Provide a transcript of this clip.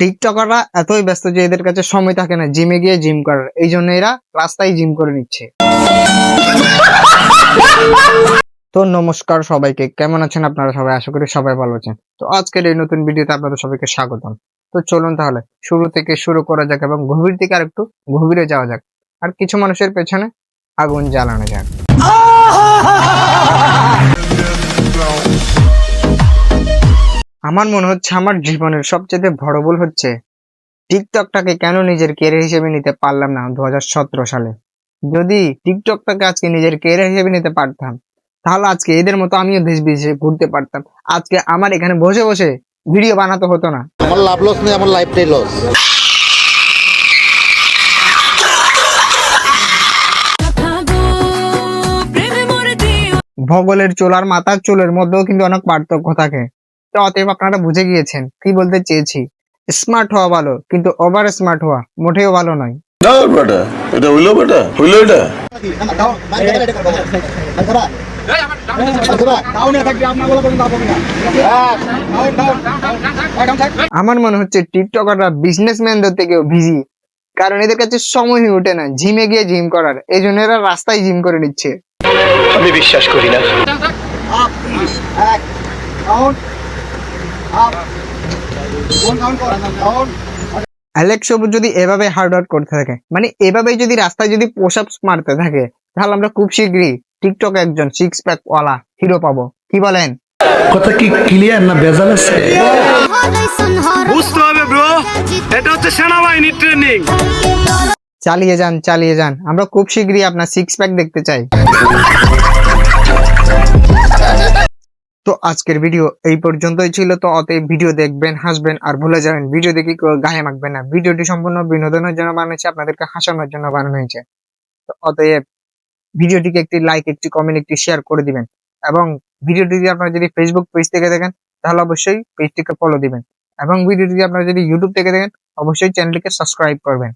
টিকটকাররা এতই ব্যস্ত যে এদের কাছে সময় থাকে না, জিমে গিয়ে জিম করার। এই জন্য এরা রাস্তায় জিম করে নিচ্ছে। তো নমস্কার সবাইকে, কেমন আছেন আপনারা সবাই? আশা করি সবাই ভালো আছেন। তো আজকের এই নতুন ভিডিওতে আপনাদের সবাইকে স্বাগতম। তো চলুন তাহলে, শুরু থেকে শুরু করা যাক এবং গভীর থেকে আর একটু গভীরে যাওয়া যাক। আর কিছু মানুষের পেছনে আগুন জ্বালানো যাক। আমার মনে হচ্ছে আমার জীবনের সবচেয়ে বড় ভুল হচ্ছে টিকটকটাকে কেন নিজের কেরিয়ার হিসেবে নিতে পারলাম না দু হাজার সতেরো সালে? যদি টিকটকটাকে আজকে নিজের কেরিয়ার হিসেবে নিতে পারতাম তাহলে আজকে এদের মতো আমিও দেশ বিদেশে ঘুরতে পারতাম। আজকে আমার এখানে বসে বসে ভিডিও বানাতে হতো না। আমার লাভ লস নেই আমার লাইফটাই লস ভগলের চুল আর মাথার চুলের মধ্যেও কিন্তু অনেক পার্থক্য থাকে। তো অতএব আপনারা বুঝে গিয়েছেন। কি বলতে চেয়েছি? স্মার্ট হওয়া ভালো কিন্তু ওভার স্মার্ট হওয়া মোটেও ভালো নয়। না বেটা এটা হইল বেটা হইল এটা। আমার মনে হচ্ছে টিকটকাররা বিজনেসম্যানদের থেকেও ভিজি কারণ এদের কাছে সময় হয়ে ওঠে না জিমে গিয়ে জিম করার। এই জন্য এরা রাস্তায় জিম করে নিচ্ছে। আমি বিশ্বাস করি না। অ্যালেক্স সবুজ যদি এভাবে হার্ড ওয়ার্ক করতে থাকে মানে এভাবেই যদি রাস্তায় যদি পোশাপ মারতে থাকে তাহলে আমরা খুব শীঘ্রই টিকটক একজন সিক্স প্যাক ওয়ালা হিরো পাবো। কি বলেন? কথা কি ক্লিয়ার না ভেজাল আছে? বুঝতে হবে ব্রো এটা হচ্ছে সেনাবাহিনীর ট্রেনিং চালিয়ে যান চালিয়ে যান। আমরা খুব শীঘ্রই আপনার সিক্স প্যাক দেখতে চাই। তো আজকের ভিডিও এই পর্যন্তই ছিল। তো অতএব ভিডিও দেখবেন, হাসবেন আর ভুলে যাবেন। ভিডিও দেখে গায়ে মাখবেন না। ভিডিওটি সম্পূর্ণ বিনোদনের জন্য বানানো হয়েছে আপনাদেরকে হাসানোর জন্য বানানো হয়েছে। তো অতএব ভিডিওটিকে একটি লাইক একটি কমেন্ট একটি শেয়ার করে দিবেন। এবং ভিডিওটি যদি আপনারা যদি ফেসবুক পেজ থেকে দেখেন, তাহলে অবশ্যই পেজটিকে ফলো দিবেন। এবং ভিডিওটি আপনারা যদি ইউটিউব থেকে দেখেন, অবশ্যই চ্যানেলটিকে সাবস্ক্রাইব করবেন।